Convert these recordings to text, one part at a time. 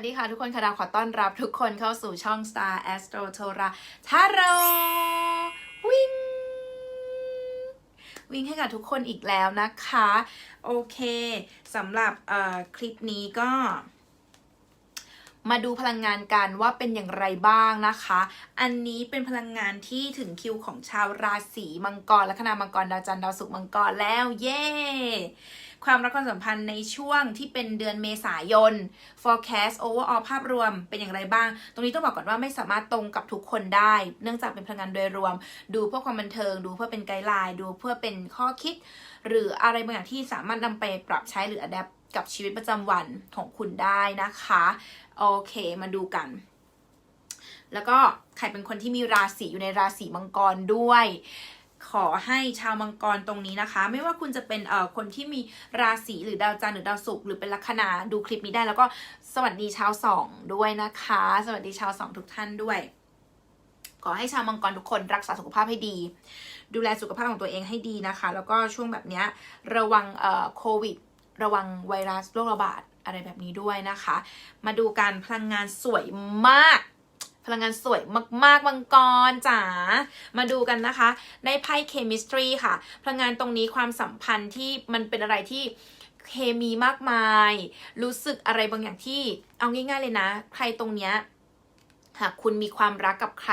วัสดีค่ะทุกคนค่ะดาวขอต้อนรับทุกคนเข้าสู่ช่อง Star Astro t o r a t a r o วิ่งวิ่งให้กับทุกคนอีกแล้วนะคะ โอเคสำหรับคลิปนี้ก็ มาดูพลังงานกันว่าเป็นอย่างไรบ้างนะคะ อันนี้เป็นพลังงานที่ถึงคิวของชาวราศีมังกรและคณามังกรดาวจันทร์ดาวศุกร์มังกรแล้วเย้ ความรักความสัมพันธ์ในช่วงที่เป็นเดือนเมษายน forecast overall ภาพรวมเป็นอย่างไรบ้าง ตรงนี้ต้องบอกก่อนว่าไม่สามารถตรงกับทุกคนได้ เนื่องจากเป็นพลังงานโดยรวม ดูเพื่อความบันเทิง ดูเพื่อเป็นไกด์ไลน์ ดูเพื่อเป็นข้อคิด หรืออะไรบางอย่างที่สามารถนำไปปรับใช้หรือ adapt กับชีวิตประจำวันของคุณได้นะคะ โอเคมาดูกันแล้วก็ใครเป็นคนที่มีราศีอยู่ในราศีมังกรด้วย ขอให้ชาวมังกรตรงนี้นะคะ ไม่ว่าคุณจะเป็นเอ่อคนที่มีราศีหรือดาวจันทร์หรือดาวศุกร์หรือเป็นลัคนาดูคลิปนี้ได้ แล้วก็สวัสดีชาวสองด้วยนะคะ สวัสดีชาวสองทุกท่านด้วย ขอให้ชาวมังกรทุกคนรักษาสุขภาพให้ดี ดูแลสุขภาพของตัวเองให้ดีนะคะ แล้วก็ช่วงแบบนี้ระวังเอ่อโควิด ระวังไวรัสโรคระบาดอะไรแบบนี้ด้วยนะคะ มาดูการพลังงานสวยมาก พลังงานสวยมาก ๆ มังกรจ๋า มาดูกันนะคะ ในไพ่เคมิสตรีค่ะ พลังงานตรงนี้ความสัมพันธ์ที่มันเป็นอะไรที่เคมีมากมาย รู้สึกอะไรบางอย่างที่เอาง่าย ๆ เลยนะ ใครตรงเนี้ยหากคุณมีความรักกับใคร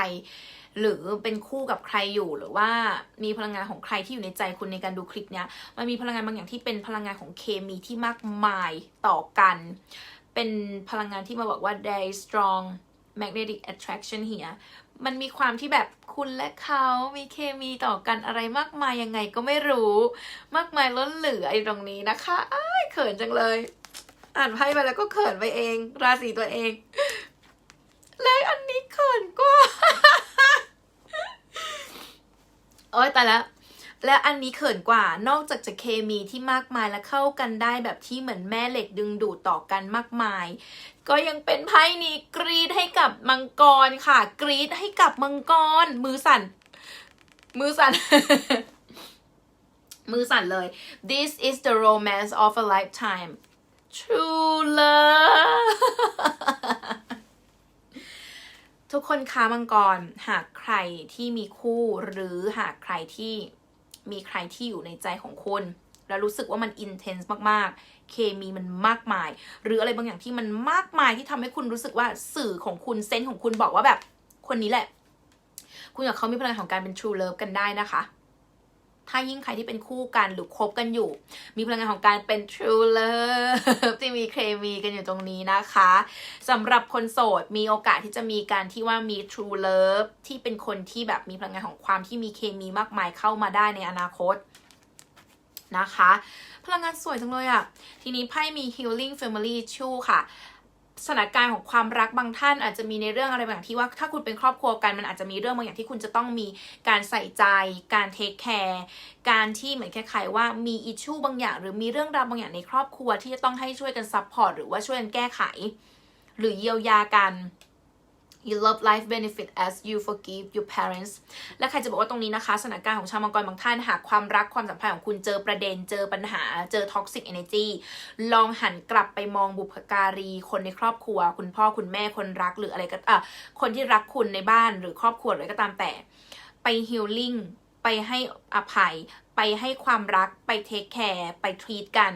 หรือเป็นคู่กับใครอยู่หรือว่ามีพลังงานของใครที่อยู่ในใจคุณในการดูคลิปเนี้ยมันมีพลังงานบางอย่างที่เป็นพลังงานของเคมีที่มากมายต่อกัน เป็นพลังงานที่มาบอกว่า they strong magnetic attraction here มันมีความที่แบบคุณและเขามีเคมีต่อกันอะไรมากมายยังไงก็ไม่รู้ มากมายล้นเหลือไอ้ตรงนี้นะคะอ้ายเขินจังเลย อ่านไพ่ไปแล้วก็เขินไปเอง ราศีตัวเอง และอันนี้เขินกว่าโอ้ยแต่แล้วและอันนี้เขินกว่านอกจากจะเคมีที่มากมายและเข้ากันได้แบบที่เหมือนแม่เหล็กดึงดูดต่อกันมากมาย ก็ยังเป็นไพ่นี้กรีดให้กับมังกรค่ะ กรีดให้กับมังกร มือสั่น มือสั่น มือสั่นเลย this is the romance of a lifetime true love ทุกคนคะมังกร หากใครที่มีคู่หรือหากใครที่มีใครที่อยู่ในใจของคุณ แล้วรู้สึกว่ามันอินเทนส์มากๆ เคมีมันมากมาย หรืออะไรบางอย่างที่มันมากมายที่ทำให้คุณรู้สึกว่าสื่อของคุณเซนส์ของคุณบอกว่าแบบคนนี้แหละ คุณกับเขามีพลังของการเป็น true love กันได้นะคะ ถ้ายิ่งใครที่เป็นคู่กันหรือคบกันอยู่ มีพลังงานของการเป็น true love ที่มีเคมีกันอยู่ตรงนี้นะคะสำหรับคนโสดมีโอกาสที่จะมีการที่ว่ามี true love ที่เป็นคนที่แบบมีพลังงานของความที่มีเคมีมากมายเข้ามาได้ในอนาคต นะคะ พลังงานสวยจังเลยอะทีนี้ไพ่มี healing family issue ค่ะสถานการณ์ของความรักบางท่านอาจจะมีในเรื่องอะไรบางอย่างที่ว่าถ้าคุณเป็นครอบครัวกันมันอาจจะมีเรื่องบางอย่างที่คุณจะต้องมีการใส่ใจ การเทคแคร์การที่เหมือนคล้ายๆว่ามีอิชชูบางอย่าง หรือมีเรื่องราวบางอย่างในครอบครัวที่จะต้องให้ช่วยกันซัพพอร์ตหรือว่าช่วยกันแก้ไข หรือเยียวยากัน you love life benefit as you forgive your parents และใครจะบอกว่าตรงนี้นะคะสถานการณ์ของชาวมังกรบางท่านหากความรักความสัมพันธ์ของคุณเจอประเด็น เจอปัญหา เจอ toxic energy ลองหันกลับไปมองบุพการี คนในครอบครัว คุณพ่อคุณแม่คนรักหรืออะไรก็อะคนที่รักคุณในบ้านหรือครอบครัวออะไรก็ตามแต่ ไป healing ไปให้อภัย ไปให้ความรักไป take care ไป treat กัน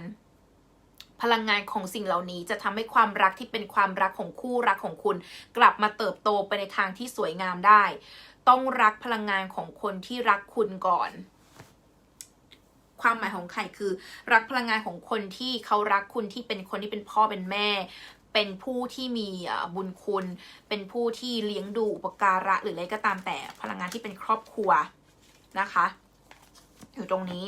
พลังงานของสิ่งเหล่านี้จะทำให้ความรักที่เป็นความรักของคู่รักของคุณ กลับมาเติบโตไปในทางที่สวยงามได้ ต้องรักพลังงานของคนที่รักคุณก่อน ความหมายของไข่คือ รักพลังงานของคนที่เขารักคุณที่เป็นคนที่เป็นพ่อเป็นแม่เป็นผู้ที่มีบุญคุณ เป็นผู้ที่เลี้ยงดูอุปการะหรืออะไรก็ตามแต่พลังงานที่เป็นครอบครัวนะคะ อยู่ตรงนี้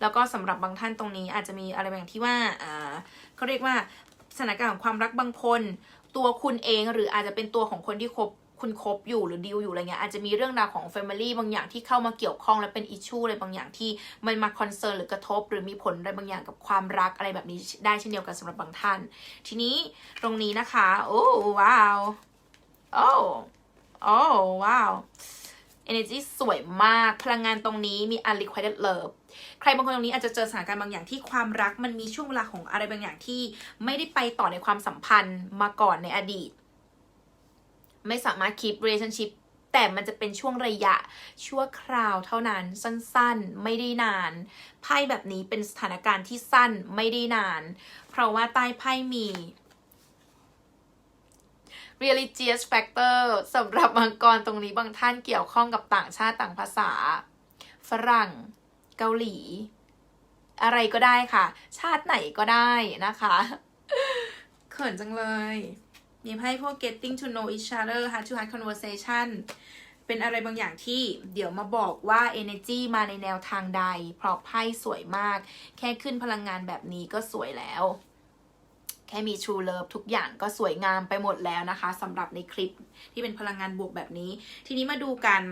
แล้วก็สำหรับบางท่านตรงนี้อาจจะมีอะไรบางที่ว่าเขาเรียกว่าสถานการณ์ของความรักบางคน ตัวคุณเองหรืออาจจะเป็นตัวของคนที่คบคุณคบอยู่หรือดีลอยู่อะไรเงี้ยอาจจะมีเรื่องราวของ Family บางอย่างที่เข้ามาเกี่ยวข้องและเป็นอิชชูอะไรบางอย่างที่มันมาคอนเซิร์นหรือกระทบ หรือมีผลอะไรบางอย่างกับความรักอะไรแบบนี้ได้เช่นเดียวกันสำหรับบางท่าน ทีนี้ตรงนี้นะคะ โอ้ว้าวโอ้โอ้ว้าว energy สวยมาก พลังงานตรงนี้มี unrequited love ใครบางคนตรงนี้อาจจะเจอสถานการณ์บางอย่างที่ความรักมันมีช่วงเวลาของอะไรบางอย่างที่ไม่ได้ไปต่อในความสัมพันธ์มาก่อนในอดีต ไม่สามารถ keep relationship แต่มันจะเป็นช่วงระยะชั่วคราวเท่านั้นสั้นๆ ไม่ได้นาน ไพ่แบบนี้เป็นสถานการณ์ที่สั้นไม่ได้นาน เพราะว่าใต้ไพ่มี religious factor สำหรับมังกรตรงนี้บางท่านเกี่ยวข้องกับต่างชาติต่างภาษา ฝรั่ง เกาหลี อะไรก็ได้ค่ะ ชาติไหนก็ได้นะคะเขินจังเลยมีไพ่พวก getting to know each other heart to heart conversation เป็นอะไรบางอย่างที่เดี๋ยวมาบอกว่า energy มาในแนวทางใด เพราะไพ่สวยมาก แค่ขึ้นพลังงานแบบนี้ก็สวยแล้ว แค่มี True Love ทุกอย่างก็สวยงามไปหมดแล้วนะคะสำหรับในคลิปที่เป็นพลังงานบวกแบบนี้ ทีนี้มาดูกัน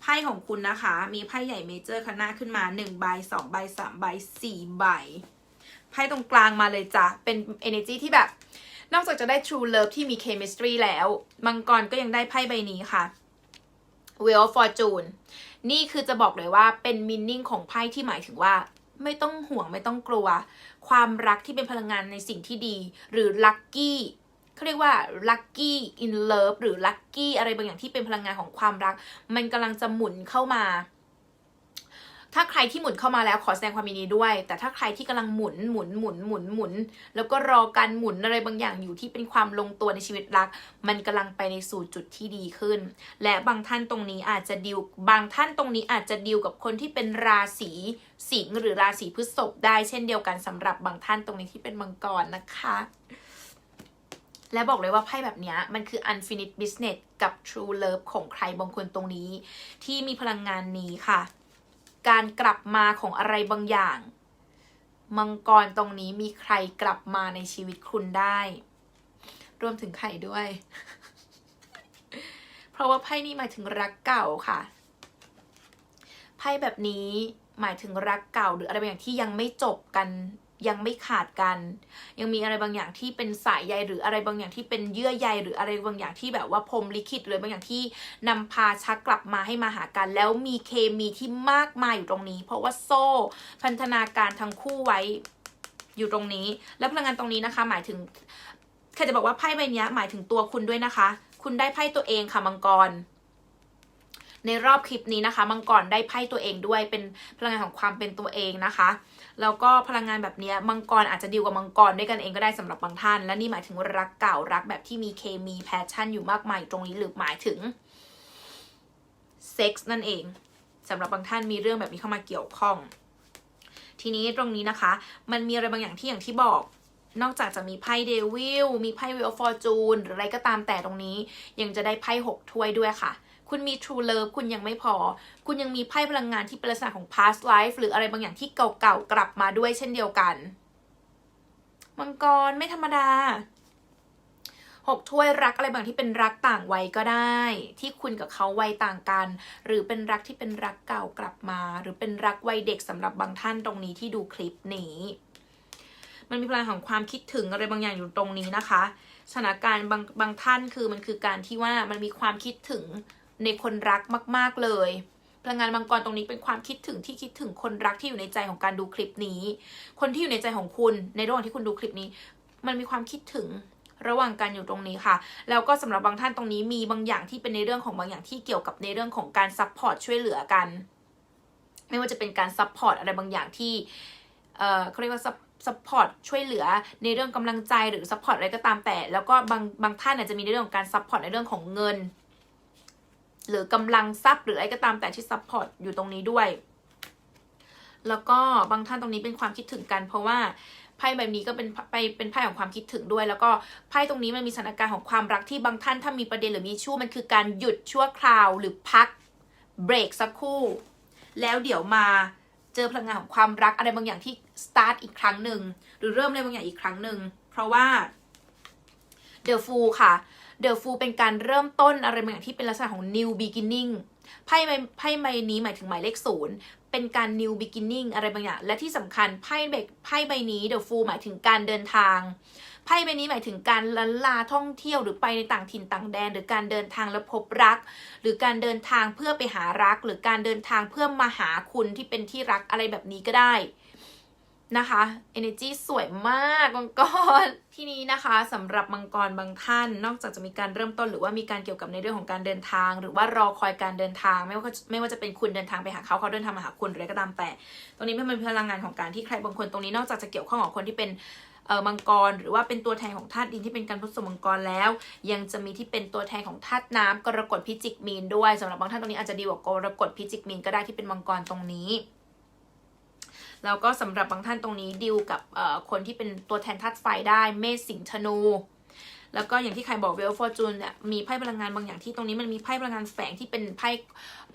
ไพ่ของคุณนะคะ มีไพ่ใหญ่เมเจอร์คณะขึ้นมา1ใบ2ใบ3ใบ4ใบไพ่ตรงกลางมาเลยจ้ะ เป็น energy ที่แบบ นอกจากจะได้ True Love ที่มี chemistry แล้วมังกรก็ยังได้ไพ่ใบนี้ค่ะ Wheel of Fortune นี่คือจะบอกเลยว่าเป็นมินนิ่งของไพ่ที่หมายถึงว่า ไม่ต้องห่วงไม่ต้องกลัว ความรักที่เป็นพลังงานในสิ่งที่ดี หรือลัคกี้เขาเรียกว่า lucky in love หรือ lucky อะไรบางอย่างที่เป็นพลังงานของความรัก มันกำลังจะหมุนเข้ามา ถ้าใครที่หมุนเข้ามาแล้วขอแสดงความยินดีด้วย แต่ถ้าใครที่กำลังหมุนหมุนหมุนหมุนหมุน แล้วก็รอการหมุนอะไรบางอย่างอยู่ที่เป็นความลงตัวในชีวิตรัก มันกำลังไปในสู่จุดที่ดีขึ้น และบางท่านตรงนี้อาจจะดิวบางท่านตรงนี้อาจจะดิวกับคนที่เป็นราศีสิงห์หรือราศีพฤษภได้เช่นเดียวกันสำหรับบางท่านตรงนี้ที่เป็นมังกรนะคะและบอกเลยว่าไพ่แบบนี้มันคือ unfinished business กับ true love ของใครบางคนตรงนี้ ที่มีพลังงานนี้ค่ะ การกลับมาของอะไรบางอย่าง มังกรตรงนี้มีใครกลับมาในชีวิตคุณได้ รวมถึงไข่ด้วย เพราะว่าไพ่นี้หมายถึงรักเก่าค่ะ ไพ่แบบนี้หมายถึงรักเก่าหรืออะไรบางอย่างที่ยังไม่จบกัน ยังไม่ขาดกัน ยังมีอะไรบางอย่างที่เป็นสายใยหรืออะไรบางอย่างที่เป็นเยื่อใยหรืออะไรบางอย่างที่แบบว่าพรมลิขิตหรือบางอย่างที่นำพาชักกลับมาให้มาหากัน แล้วมีเคมีที่มากมายอยู่ตรงนี้ เพราะว่าโซ่พันธนาการทั้งคู่ไว้อยู่ตรงนี้ แล้วพลังงานตรงนี้นะคะ หมายถึงใครจะบอกว่าไพ่ใบนี้หมายถึงตัวคุณด้วยนะคะ คุณได้ไพ่ตัวเองค่ะมังกร ในรอบคลิปนี้นะคะ มังกรได้ไพ่ตัวเองด้วยเป็นพลังงานของความเป็นตัวเองนะคะแล้วก็พลังงานแบบนี้มังกรอาจจะดีลกับมังกรด้วยกันเองก็ได้สำหรับบางท่าน และนี่หมายถึงรักเก่ารักแบบที่มีเคมีแพชชั่นอยู่มากมายตรงนี้หรือหมายถึงเซ็กส์นั่นเองสำหรับบางท่านมีเรื่องแบบนี้เข้ามาเกี่ยวข้อง ทีนี้ตรงนี้นะคะ มันมีอะไรบางอย่างที่อย่างที่บอก นอกจากจะมีไพ่เดวิลมีไพ่วิลฟอร์จูนหรืออะไรก็ตามแต่ตรงนี้ ยังจะได้ไพ่หกถ้วยด้วยค่ะ คุณมี True Love คุณยังไม่พอ คุณยังมีไพ่พลังงานที่เป็นลักษณะของ past life หรืออะไรบางอย่างที่เก่าๆกลับมาด้วยเช่นเดียวกัน มังกรไม่ธรรมดาหกถ้วยรักอะไรบางที่เป็นรักต่างวัยก็ได้ ที่คุณกับเขาวัยต่างกัน หรือเป็นรักที่เป็นรักเก่ากลับมา หรือเป็นรักวัยเด็กสำหรับบางท่านตรงนี้ที่ดูคลิปนี้ มันมีพลังของความคิดถึงอะไรบางอย่างอยู่ตรงนี้นะคะสถานการณ์บางบางท่านคือมันคือการที่ว่ามันมีความคิดถึง ในคนรักมาก ๆ เลยพลังงานมังกรตรงนี้เป็นความคิดถึงที่คิดถึงคนรักที่อยู่ในใจของการดูคลิปนี้ คนที่อยู่ในใจของคุณในระหว่างที่คุณดูคลิปนี้ มันมีความคิดถึงระหว่างกันอยู่ตรงนี้ค่ะ แล้วก็สำหรับบางท่านตรงนี้มีบางอย่างที่เป็นในเรื่องของบางอย่างที่เกี่ยวกับในเรื่องของการซัพพอร์ตช่วยเหลือกัน ไม่ว่าจะเป็นการซัพพอร์ตอะไรบางอย่างที่เอ่อเขาเรียกว่าซัพพอร์ตช่วยเหลือในเรื่องกำลังใจหรือซัพพอร์ตอะไรก็ตามแต่ แล้วก็บางบางท่านอาจจะมีในเรื่องของการซัพพอร์ตในเรื่องของเงิน หรือกำลังทรัพย์หรืออะไรก็ตามแต่ที่ซัพพอร์ตอยู่ตรงนี้ด้วย แล้วก็บางท่านตรงนี้เป็นความคิดถึงกัน เพราะว่าไพ่แบบนี้ก็เป็นไปเป็นไพ่ของความคิดถึงด้วย แล้วก็ไพ่ตรงนี้มันมีสถานการณ์ของความรักที่บางท่านถ้ามีประเด็นหรือมีชู้มันคือการหยุดชั่วคราวหรือพักเบรกสักครู่ แล้วเดี๋ยวมาเจอพลังงานของความรักอะไรบางอย่างที่สตาร์ทอีกครั้งหนึ่งหรือเริ่มอะไรบางอย่างอีกครั้งหนึ่งเพราะว่าเดอะฟูค่ะ เดอะฟูเป็นการเริ่มต้นอะไรบางอย่างที่เป็นลักษณะของ new beginning ไพ่ใบไพ่ใบนี้หมายถึงหมายเลขศูนย์เป็นการ new beginning อะไรบางอย่าง และที่สำคัญไพ่ใบกไพ่ใบนี้ the fool หมายถึงการเดินทางไพ่ใบนี้หมายถึงการลันลาท่องเที่ยวหรือไปในต่างถิ่นต่างแดน หรือการเดินทางแล้วพบรัก หรือการเดินทางเพื่อไปหารัก หรือการเดินทางเพื่อมาหาคุณที่เป็นที่รักอะไรแบบนี้ก็ได้ นะคะ energy สวยมากมังกร ที่นี้นะคะสำหรับมังกรบางท่าน นอกจากจะมีการเริ่มต้นหรือว่ามีการเกี่ยวกับในเรื่องของการเดินทาง หรือว่ารอคอยการเดินทาง ไม่ว่าไม่ว่าจะเป็นคุณเดินทางไปหาเขาเขาเดินทางมาหาคุณหรืออะไรก็ตามแต่ ตรงนี้มันเป็นพลังงานของการที่ใครบางคนตรงนี้นอกจากจะเกี่ยวข้องกับคนที่เป็นเออมังกรหรือว่าเป็นตัวแทนของธาตุดินที่เป็นการผสมมังกรแล้ว ยังจะมีที่เป็นตัวแทนของธาตุน้ำกรกฎพิจิกมีนด้วยสำหรับบางท่านตรงนี้อาจจะดีกว่ากรกฎพิจิกมีนก็ได้ที่เป็นมังกรตรงนี้ แล้วก็สำหรับบางท่านตรงนี้ดิวกับคนที่เป็นตัวแทนธาตุไฟได้เมษสิงห์ธนู แล้วก็อย่างที่ใครบอกเวลฟอร์จูนเนี่ยมีไพ่พลังงานบางอย่างที่ตรงนี้มันมีไพ่พลังงานแฝงที่เป็นไพ่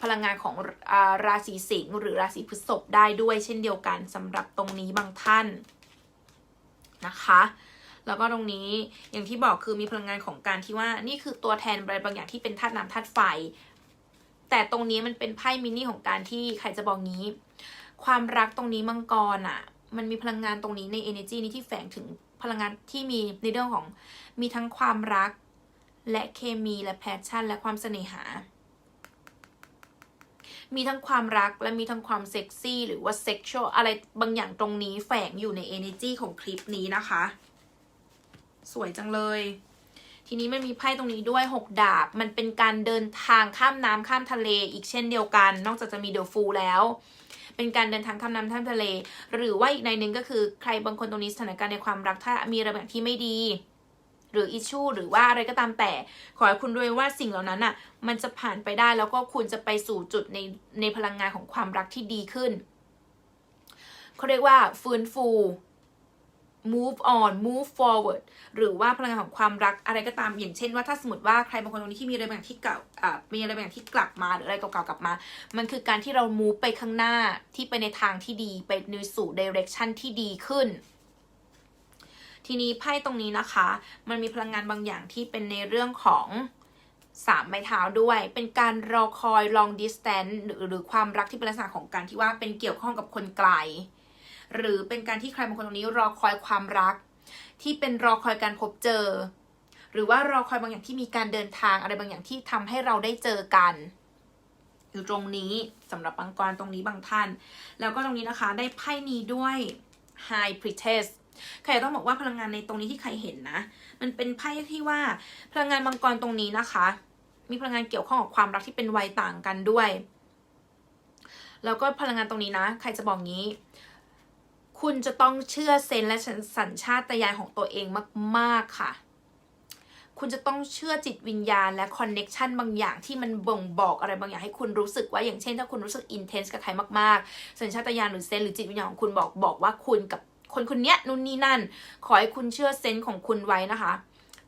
พลังงานของอาราศีสิงห์หรือราศีพฤษภได้ด้วยเช่นเดียวกันสำหรับตรงนี้บางท่านนะคะแล้วก็ตรงนี้อย่างที่บอกคือมีพลังงานของการที่ว่านี่คือตัวแทนอะไรบางอย่างที่เป็นธาตุน้ำธาตุไฟ แต่ตรงนี้มันเป็นไพ่มินิของการที่ใครจะบอกงี้ ความรักตรงนี้มังกรอะ มันมีพลังงานตรงนี้ใน energy นี้ที่แฝงถึงพลังงานที่มีในเรื่องของมีทั้งความรัก และเคมีและแพชชั่น และความเสน่หา มีทั้งความรักและมีทั้งความเซ็กซี่หรือว่าเซ็กชวลอะไรบางอย่างตรงนี้แฝงอยู่ใน energy ของคลิปนี้นะคะ สวยจังเลยทีนี้มันมีไพ่ตรงนี้ด้วย 6 ดาบ มันเป็นการเดินทางข้ามน้ำข้ามทะเลอีกเช่นเดียวกัน นอกจากจะมีเดอะฟูลแล้ว เป็นการเดินทางข้ามน้ำท่ามทะเล หรือว่าอีกในหนึ่งก็คือใครบางคนตรงนี้สถานการณ์ในความรักถ้ามีระเบียบที่ไม่ดี หรืออิชชูหรือว่าอะไรก็ตามแต่ ขอให้คุณด้วยว่าสิ่งเหล่านั้นอะ มันจะผ่านไปได้แล้วก็คุณจะไปสู่จุดในในพลังงานของความรักที่ดีขึ้นเขาเรียกว่าฟื้นฟู move on move forward หรือว่าพลังงานของความรักอะไรก็ตามอย่างเช่นว่าถ้าสมมติว่าใครบางคนตรงนี้ที่มีอะไรบางอย่างที่เก่าอ่ามีอะไรบางอย่างที่กลับมาหรืออะไรเก่าๆกลับมา มันคือการที่เรา move ไปข้างหน้าที่ไปในทางที่ดีไปในสู่ direction ที่ดีขึ้น ทีนี้ไพ่ตรงนี้นะคะ มันมีพลังงานบางอย่างที่เป็นในเรื่องของสามไม้เท้าด้วย เป็นการรอคอย long distance หรือหรือความรักที่เป็นลักษณะของการที่ว่าเป็นเกี่ยวข้องกับคนไกล หรือเป็นการที่ใครบางคนตรงนี้รอคอยความรัก ที่เป็นรอคอยการพบเจอ หรือว่ารอคอยบางอย่างที่มีการเดินทางอะไรบางอย่างที่ทำให้เราได้เจอกัน อยู่ตรงนี้สำหรับบังกรตรงนี้บางท่าน แล้วก็ตรงนี้นะคะได้ไพ่นี้ด้วย High Priestess ใครต้องบอกว่าพลังงานในตรงนี้ที่ใครเห็นนะ มันเป็นไพ่ที่ว่าพลังงานมังกรตรงนี้นะคะ มีพลังงานเกี่ยวข้องกับความรักที่เป็นวัยต่างกันด้วย แล้วก็พลังงานตรงนี้นะ ใครจะบอกงี้ คุณจะต้องเชื่อเซนและสัญชาตญาณของตัวเองมาก ๆ ค่ะ คุณจะต้องเชื่อจิตวิญญาณและคอนเน็กชันบางอย่างที่มันบ่งบอกอะไรบางอย่างให้คุณรู้สึกว่าอย่างเช่น ถ้าคุณรู้สึกอินเทนส์กับใครมากๆ สัญชาตญาณหรือเซนหรือจิตวิญญาณของคุณบอกบอกว่าคุณกับคนคนนี้นู่นนี่นั่น ขอให้คุณเชื่อเซนส์ของคุณไว้นะคะ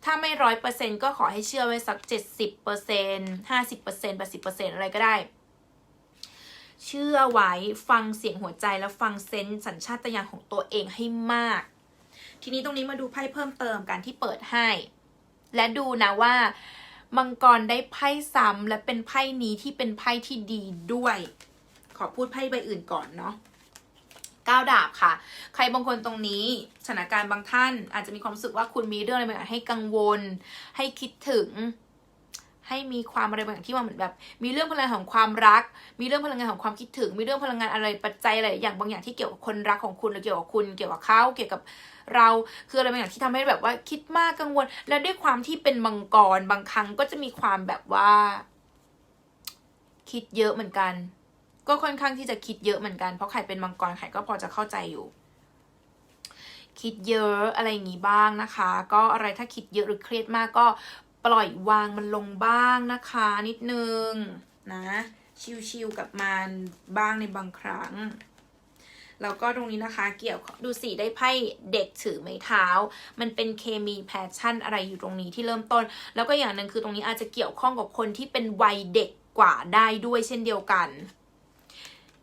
ถ้าไม่ร้อยเปอร์เซ็นก็ขอให้เชื่อไว้สักเจ็ดสิบเปอร์เซ็นห้าสิบเปอร์เซ็นแปดสิบเปอร์เซ็นอะไรก็ได้ เชื่อไว้ฟังเสียงหัวใจแล้วฟังเซนส์สัญชาตญาณของตัวเองให้มาก ทีนี้ตรงนี้มาดูไพ่เพิ่มเติมกันที่เปิดให้ และดูนะว่า มังกรได้ไพ่ซ้ำและเป็นไพ่นี้ที่เป็นไพ่ที่ดีด้วย ขอพูดไพ่ใบอื่นก่อนเนาะก้าวดาบค่ะ ใครบางคนตรงนี้สถานการณ์บางท่าน อาจจะมีความรู้สึกว่าคุณมีเรื่องอะไรบางอย่างให้กังวล ให้คิดถึง ให้มีความอะไรบางอย่างที่ว่าเหมือนแบบ มีเรื่องพลังงานของความรัก มีเรื่องพลังงานของความคิดถึง มีเรื่องพลังงานอะไรปัจจัยอะไรอย่างบางอย่างที่เกี่ยวกับคนรักของคุณหรือเกี่ยวกับคุณ เกี่ยวกับเขาเกี่ยวกับเราคืออะไรบางอย่างที่ทำให้แบบว่าคิดมากกังวล และด้วยความที่เป็นมังกรบางครั้งก็จะมีความแบบว่า คิดเยอะเหมือนกัน ก็ค่อนข้างที่จะคิดเยอะเหมือนกันเพราะใครเป็นมังกรใครก็พอจะเข้าใจอยู่คิดเยอะอะไรอย่างนี้บ้างนะคะ ก็อะไรถ้าคิดเยอะหรือเครียดมากก็ ปล่อยวางมันลงบ้างนะคะ นิดนึงนะชิวๆกับมันบ้างในบางครั้งแล้วก็ตรงนี้นะคะเกี่ยวดูสิได้ไพ่เด็กถือไม้เท้า มันเป็นเคมีแพชชั่นอะไรอยู่ตรงนี้ที่เริ่มต้น แล้วก็อย่างหนึ่งคือตรงนี้อาจจะเกี่ยวข้องกับคนที่เป็นวัยเด็กกว่าได้ด้วยเช่นเดียวกัน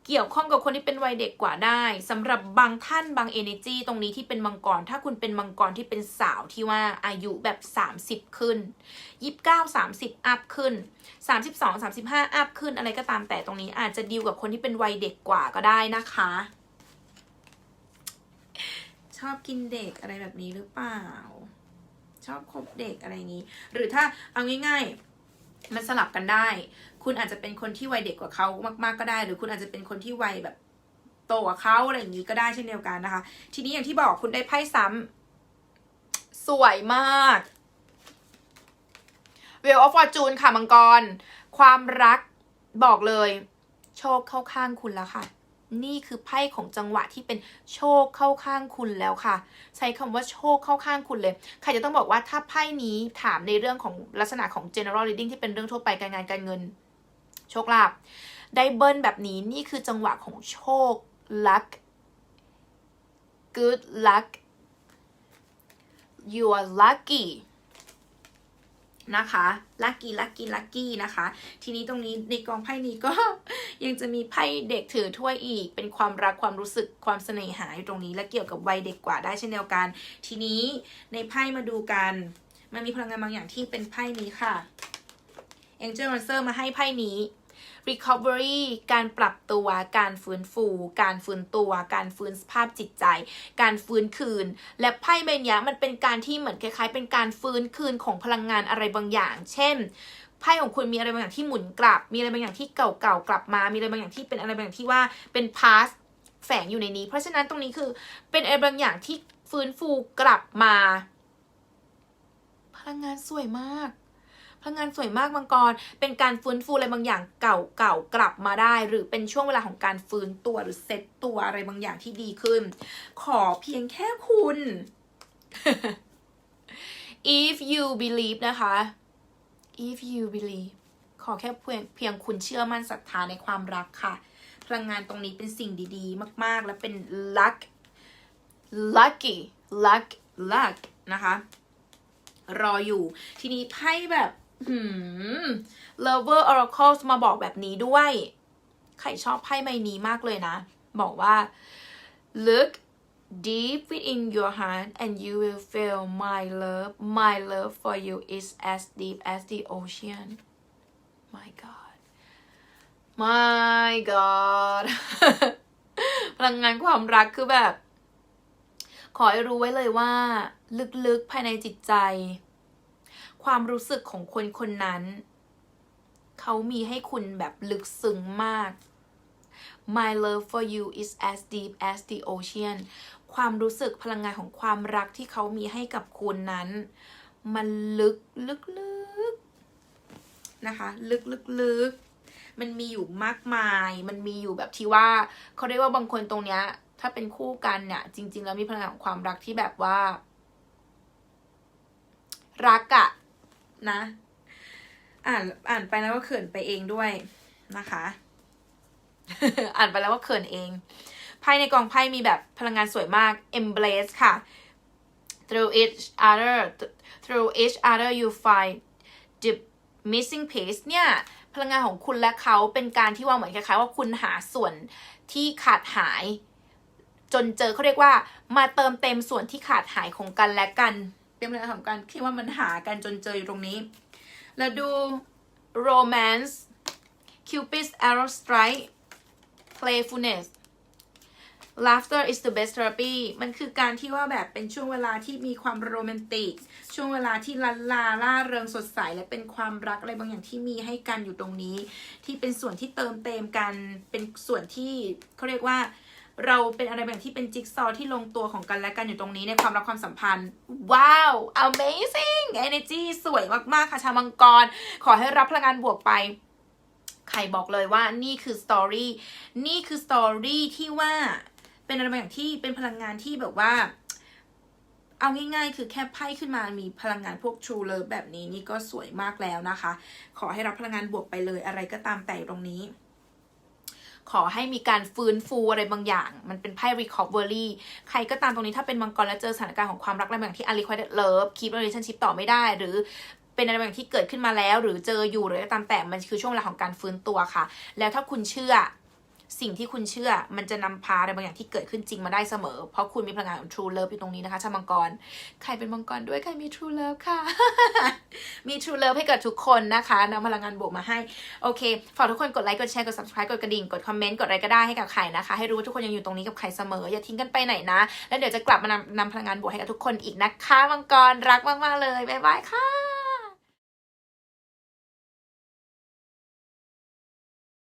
เกี่ยวข้องกับคนที่เป็นวัยเด็กกว่าได้สำหรับบางท่านบาง energy ตรงนี้ที่เป็นมังกร ถ้าคุณเป็นมังกรที่เป็นสาวที่ว่าอายุแบบ 30 ขึ้น 29 30 อัพขึ้น 32 35 อัพขึ้นอะไรก็ตามแต่ตรงนี้อาจจะดีลกับคนที่เป็นวัยเด็กกว่าก็ได้นะคะ ชอบกินเด็กอะไรแบบนี้หรือเปล่า ชอบคบเด็กอะไรอย่างนี้ หรือถ้าเอาง่ายๆมันสลับกันได้ คุณอาจจะเป็นคนที่วัยเด็กกว่าเขามาก ๆก็ได้ หรือคุณอาจจะเป็นคนที่วัยแบบโตกว่าเขาอะไรอย่างนี้ก็ได้เช่นเดียวกันนะคะ ทีนี้อย่างที่บอกคุณได้ไพ่ซ้ำสวยมากเวลออฟฟอร์จูนค่ะมังกร ความรักบอกเลย โชคเข้าข้างคุณแล้วค่ะ นี่คือไพ่ของจังหวะที่เป็นโชคเข้าข้างคุณแล้วค่ะ ใช้คำว่าโชคเข้าข้างคุณเลยใครจะต้องบอกว่าถ้าไพ่นี้ถามในเรื่องของลักษณะของ general reading ที่เป็นเรื่องทั่วไปการงานการเงิน โชคลาภได้เบิ้ลแบบนี้นี่คือจังหวะของโชค luck good luck you are lucky นะคะ lucky lucky lucky นะคะ ทีนี้ตรงนี้ในกองไพ่นี้ก็ ยังจะมีไพ่เด็กถือถ้วยอีก เป็นความรักความรู้สึกความเสน่หาอยู่ตรงนี้ และเกี่ยวกับวัยเด็กกว่าได้เช่นเดียวกัน ทีนี้ในไพ่มาดูกัน มันมีพลังงานบางอย่างที่เป็นไพ่นี้ค่ะ Angel Dancer มาให้ไพ่นี้ recovery การปรับตัวการฟื้นฟู การฟื้นตัว การฟื้นสภาพจิตใจ การฟื้นคืน และไพ่ใบนี้มันเป็นการที่เหมือนคล้ายๆ เป็นการฟื้นคืนของพลังงานอะไรบางอย่าง เช่นไพ่ของคุณมีอะไรบางอย่างที่หมุนกลับ มีอะไรบางอย่างที่เก่าๆกลับมา มีอะไรบางอย่างที่เป็นอะไรบางอย่างที่ว่าเป็น past แฝงอยู่ในนี้ เพราะฉะนั้นตรงนี้คือเป็นอะไรบางอย่างที่ฟื้นฟูกลับมา พลังงานสวยมาก พลังงานสวยมากมังกร เป็นการฟื้นฟูอะไรบางอย่างเก่าๆกกลับมาได้ หรือเป็นช่วงเวลาของการฟื้นตัวหรือเซตตัวอะไรบางอย่างที่ดีขึ้น ขอเพียงแค่คุณ if you believe นะคะ if you believe ขอแค่เพียงเพียงคุณเชื่อมั่นศรัทธาในความรักค่ะ พลังงานตรงนี้เป็นสิ่งดีๆ มากๆ และเป็น luck lucky luck luck นะคะ รออยู่ ทีนี้ไพ่แบบ หืม lover oracles มาบอกแบบนี้ด้วย ใครชอบไพ่ใบนี้มากเลยนะ บอกว่า look deep within your heart and you will feel my love my love for you is as deep as the ocean my god my god พลังงานความรักคือแบบ ขอให้รู้ไว้เลยว่า ลึกๆภายในจิตใจ ความรู้สึกของคนคนนั้น เขามีให้คุณแบบลึกซึ้งมาก My love for you is as deep as the ocean ความรู้สึกพลังงานของความรักที่เขามีให้กับคุณนั้น มันลึกลึกลึกนะคะ ลึกลึกลึกมันมีอยู่มากมาย มันมีอยู่แบบที่ว่าเขาเรียกว่าบางคนตรงเนี้ย ถ้าเป็นคู่กันเนี่ย จริง ๆ แล้วมีพลังงานของความรักที่แบบว่า รักอะ นะ อ่านอ่านไปแล้วก็เขินไปเองด้วยนะคะ อ่านไปแล้วก็เขินเองไพ่ในกองไพ่มีแบบพลังงานสวยมาก embrace ค่ะ through each other through each other you find the missing piece เนี่ยพลังงานของคุณและเขาเป็นการที่ว่าเหมือนคล้ายๆว่าคุณหาส่วนที่ขาดหาย จนเจอเขาเรียกว่า มาเติมเต็มส่วนที่ขาดหายของกันและกัน เนพลังของการที่ว่ามันหากันจนเจออยู่ตรงนี้ แล้วดู romance Cupid's arrow strike playfulness laughter is the best therapy มันคือการที่ว่าแบบเป็นช่วงเวลาที่มีความโรแมนติก ช่วงเวลาที่ลันลาล่าเริงสดใส และเป็นความรักอะไรบางอย่างที่มีให้กันอยู่ตรงนี้ ที่เป็นส่วนที่เติมเต็มกัน เป็นส่วนที่เขาเรียกว่า เราเป็นอะไรแบางอย่างที่เป็นจิ๊กซอว์ที่ลงตัวของกันและกันอยู่ตรงนี้ในความรักความสัมพันธ์ ว้าว amazing energy สวยมาก ๆ ค่ะ ชาวมังกร ขอให้รับพลังงานบวกไปใครบอกเลยว่านี่คือสตอรี่นี่คือสตอรี่ที่ว่าเป็นอะไรบางอย่างที่เป็นพลังงานที่แบบว่า เอาง่ายๆ คือแค่ไพ่ขึ้นมามีพลังงานพวก True Love แบบนี้นี่ก็สวยมากแล้วนะคะ ขอให้รับพลังงานบวกไปเลยอะไรก็ตามแต่ตรงนี้ ขอให้มีการฟื้นฟูอะไรบางอย่าง มันเป็นไพ่ recovery ใครก็ตามตรงนี้ถ้าเป็นมังกรแล้วเจอสถานการณ์ของความรักอะไรบางอย่างที่ unrequited love keep relationship ต่อไม่ได้ หรือเป็นอะไรบางอย่างที่เกิดขึ้นมาแล้ว หรือเจออยู่หรืออะไรก็ตามแต่มันคือช่วงเวลาของการฟื้นตัวค่ะ แล้วถ้าคุณเชื่อ สิ่งที่คุณเชื่อมันจะนำพาอะไรบางอย่างที่เกิดขึ้นจริงมาได้เสมอ เพราะคุณมีพลังงานของ True Love อยู่ตรงนี้นะคะชาวมังกร ใครเป็นมังกรด้วยใครมี True Love ค่ะ มี True Love ให้กับทุกคนนะคะนำพลังงานบวกมาให้ โอเค ฝากทุกคนกดไลค์ กดแชร์ กด subscribe กดกระดิ่ง กดคอมเมนต์ กดอะไรก็ได้ให้กับใครนะคะ ให้รู้ว่าทุกคนยังอยู่ตรงนี้กับใครเสมอ อย่าทิ้งกันไปไหนนะ แล้วเดี๋ยวจะกลับมานำนำพลังงานบวกให้กับทุกคนอีกนะคะ มังกร รักมากๆเลย บ๊ายบายค่ะ